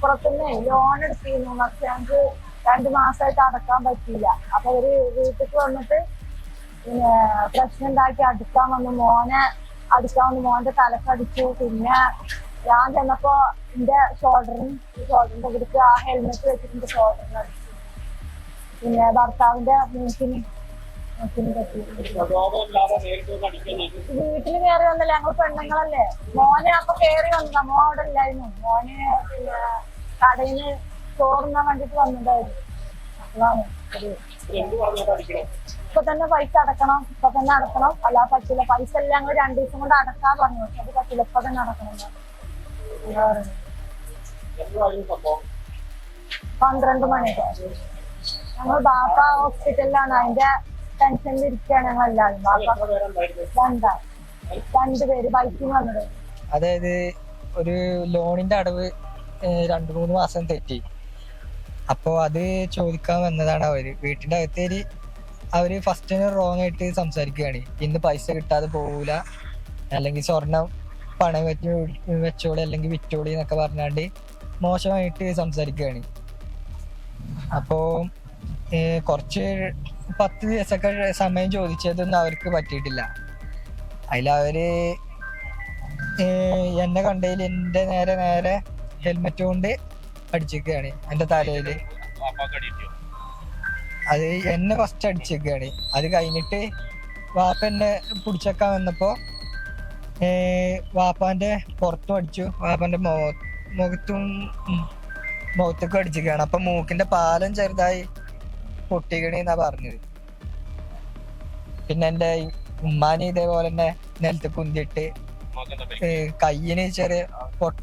മണപ്പുറത്തുനിന്ന് loan എടുത്തിരുന്നു. പക്ഷെ ഞങ്ങൾക്ക് രണ്ടു മാസമായിട്ട് അടക്കാൻ പറ്റിയില്ല. അപ്പൊ അവർ വീട്ടിൽ വന്നിട്ട് പിന്നെ പ്രശ്നം ഉണ്ടാക്കി അടുക്കാൻ വന്നു. മോനെ അടുക്കാൻ വന്നു. മോന്റെ തലക്കടിച്ചു. പിന്നെ ഞാൻ ചെന്നപ്പോ എന്റെ ഷോൾഡറിന് ഷോൾഡറിന്റെ ഇവിടേക്ക് ആ ഹെൽമെറ്റ് വെച്ചിട്ട് എന്റെ ഷോൾഡറിന് അടിച്ചു പിന്നെ ഭർത്താവിന്റെ മൂക്കിന് വീട്ടിൽ കയറി വന്നില്ല? ഞങ്ങൾ പെണ്ണുങ്ങളല്ലേ? മോനെ അപ്പൊ കയറി വന്നതാ. മോടല്ലായിരുന്നു മോന് പിന്നെ കടയിൽ നിന്ന് ചോറുന്നാൻ വേണ്ടിട്ട് വന്നതായിരുന്നു. പറഞ്ഞിട്ട് അടിക്കണം ഇപ്പൊ തന്നെ പൈസ അടക്കണം ഇപ്പൊ തന്നെ അടക്കണം. അല്ല പറ്റില്ല പൈസ എല്ലാം കൂടി രണ്ടു ദിവസം കൊണ്ട് അടക്കാൻ പറഞ്ഞു. പക്ഷെ അത് പറ്റില്ല ഇപ്പൊ തന്നെ അടക്കണം. പന്ത്രണ്ട് മണിക്ക് ഞങ്ങൾ ബാപ്പ ഹോസ്പിറ്റലിലാണ്. അതിന്റെ ടെൻഷനിൽ ഇരിക്കുകയാണ് ഞങ്ങൾ എല്ലാവരും. ബാപ്പ രണ്ടാ. രണ്ടുപേര് ബൈക്കിൽ വന്നത്. അതായത് ഒരു ലോണിന്റെ അടവ് രണ്ട് മൂന്ന് മാസം തെറ്റി. അപ്പോ അത് ചോദിക്കാൻ വന്നതാണ് അവർ. വീട്ടിന്റെ അകത്തേര് അവർ ഫസ്റ്റിന് റോങ് ആയിട്ട് സംസാരിക്കുകയാണ് ഇന്ന് പൈസ കിട്ടാതെ പോകൂല അല്ലെങ്കിൽ സ്വർണം പണം വെച്ച് വെച്ചോളി അല്ലെങ്കിൽ വിറ്റോളി എന്നൊക്കെ പറഞ്ഞാണ്ട് മോശമായിട്ട് സംസാരിക്കുകയാണ് അപ്പോ കുറച്ച് പത്ത് ദിവസമൊക്കെ സമയം ചോദിച്ചതൊന്നും അവർക്ക് പറ്റിയിട്ടില്ല. അതിലവര് എന്നെ കണ്ടതിൽ എന്റെ നേരെ നേരെ ഹെൽമെറ്റ് കൊണ്ട് അടിച്ചിരിക്കുകയാണ് എന്റെ തലയിൽ അത് എന്നെ ഫസ്റ്റ് അടിച്ചിരിക്കുകയാണ് അത് കഴിഞ്ഞിട്ട് വാപ്പ എന്നെ പിടിച്ചേക്കാൻ വന്നപ്പോ ഏഹ് വാപ്പാന്റെ പുറത്തും അടിച്ചു. വാപ്പാന്റെ മോ മുഖത്തും മുഖത്തൊക്കെ അടിച്ചിരിക്കുകയാണ് അപ്പൊ മൂക്കിന്റെ പാലം ചെറുതായി പൊട്ടിക്കണെന്നാ പറഞ്ഞത്. പിന്നെ എന്റെ ഉമ്മാനെ ഇതേപോലെ തന്നെ നിലത്ത് കുന്തിട്ട് കയ്യിന് ചെറിയ പൊട്ട